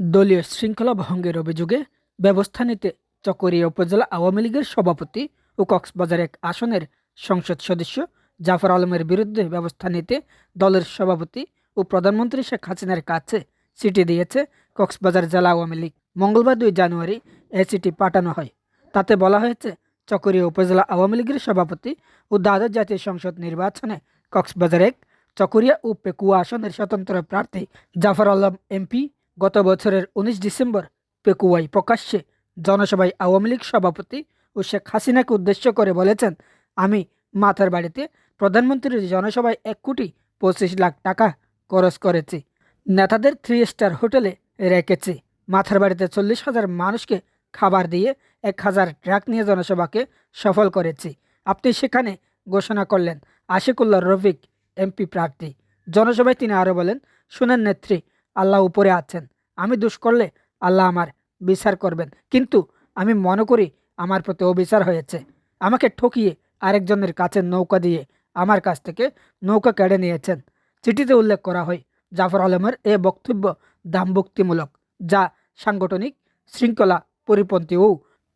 দলীয় শৃঙ্খলা ভঙ্গের অভিযোগে ব্যবস্থা নিতে চকরিয়া উপজেলা আওয়ামী লীগের সভাপতি ও কক্সবাজার এক আসনের সংসদ সদস্য জাফর আলমের বিরুদ্ধে ব্যবস্থা নিতে দলের সভাপতি ও প্রধানমন্ত্রী শেখ হাসিনার কাছে চিঠি দিয়েছে কক্সবাজার জেলা আওয়ামী লীগ। মঙ্গলবার দুই জানুয়ারি এ চিঠি পাঠানো হয়। তাতে বলা হয়েছে, চকরিয়া উপজেলা আওয়ামী লীগের সভাপতি ও দ্বাদশ জাতীয় সংসদ নির্বাচনে কক্সবাজার এক, চকরিয়া ও পেকুয়া আসনের স্বতন্ত্র প্রার্থী জাফর আলম এমপি গত বছরের উনিশ ডিসেম্বর পেকুয়াই প্রকাশ্যে জনসভায় আওয়ামী লীগ সভাপতি ও শেখ হাসিনাকে উদ্দেশ্য করে বলেছেন, আমি মাথার বাড়িতে প্রধানমন্ত্রীর জনসভায় এক কোটি পঁচিশ লাখ টাকা খরচ করেছি। নেতাদের থ্রি স্টার হোটেলে রেখেছি। মাথার বাড়িতে চল্লিশ হাজার মানুষকে খাবার দিয়ে এক হাজার ট্রাক নিয়ে জনসভাকে সফল করেছি। আপনি সেখানে ঘোষণা করলেন আশিকুল্লাহ রফিক এমপি প্রার্থী। জনসভায় তিনি আরও বলেন, শুনেন নেত্রী আল্লাহ উপরে আছেন। আমি দুষ করলে আল্লাহ আমার বিচার করবেন। কিন্তু আমি মনে করি আমার প্রতি অবিচার হয়েছে। আমাকে ঠকিয়ে আরেকজনের কাছে নৌকা দিয়ে আমার কাছ থেকে নৌকা কেড়ে নিয়েছেন। চিঠিতে উল্লেখ করা হয়, জাফর আলমের এ বক্তব্য দামভুক্তিমূলক, যা সাংগঠনিক শৃঙ্খলা পরিপন্থী ও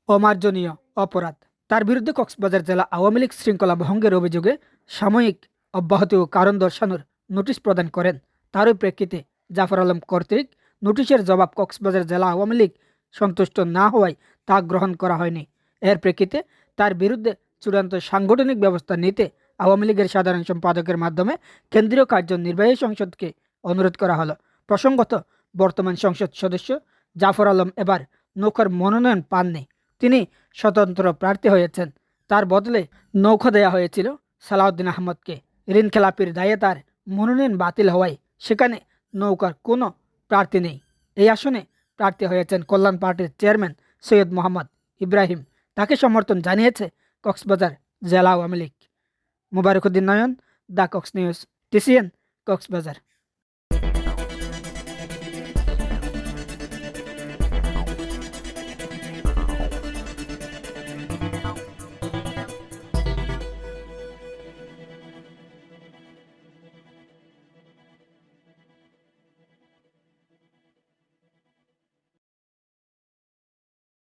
অমার্জনীয় অপরাধ। তার বিরুদ্ধে কক্সবাজার জেলা আওয়ামী লীগ শৃঙ্খলা ভঙ্গের অভিযোগে সাময়িক অব্যাহতি ও কারণ দর্শানোর নোটিশ প্রদান করেন। তারই প্রেক্ষিতে জাফর আলম কর্তৃক নোটিশের জবাব কক্সবাজার জেলা আওয়ামী লীগ সন্তুষ্ট না হওয়ায় তা গ্রহণ করা হয়নি। এর প্রেক্ষিতে তার বিরুদ্ধে চূড়ান্ত সাংগঠনিক ব্যবস্থা নিতে আওয়ামী লীগের সাধারণ সম্পাদকের মাধ্যমে কেন্দ্রীয় কার্যনির্বাহী সংসদকে অনুরোধ করা হলো। প্রসঙ্গত, বর্তমান সংসদ সদস্য জাফর আলম এবার নৌকার মনোনয়ন পাননি। তিনি স্বতন্ত্র প্রার্থী হয়েছেন। তার বদলে নৌকা দেয়া হয়েছিল সালাউদ্দিন আহমদকে। ঋণ খেলাপির দায়ে তার মনোনয়ন বাতিল হওয়ায় সেখানে নৌকার কোনো প্রার্থী নেই। এই আসনে প্রার্থী হয়েছেন কল্যাণ পার্টির চেয়ারম্যান সৈয়দ মোহাম্মদ ইব্রাহিম। তাকে সমর্থন জানিয়েছে কক্সবাজার জেলা Awami League. Mubarakuddin Nayan the Cox News, TCN, Cox's Bazar.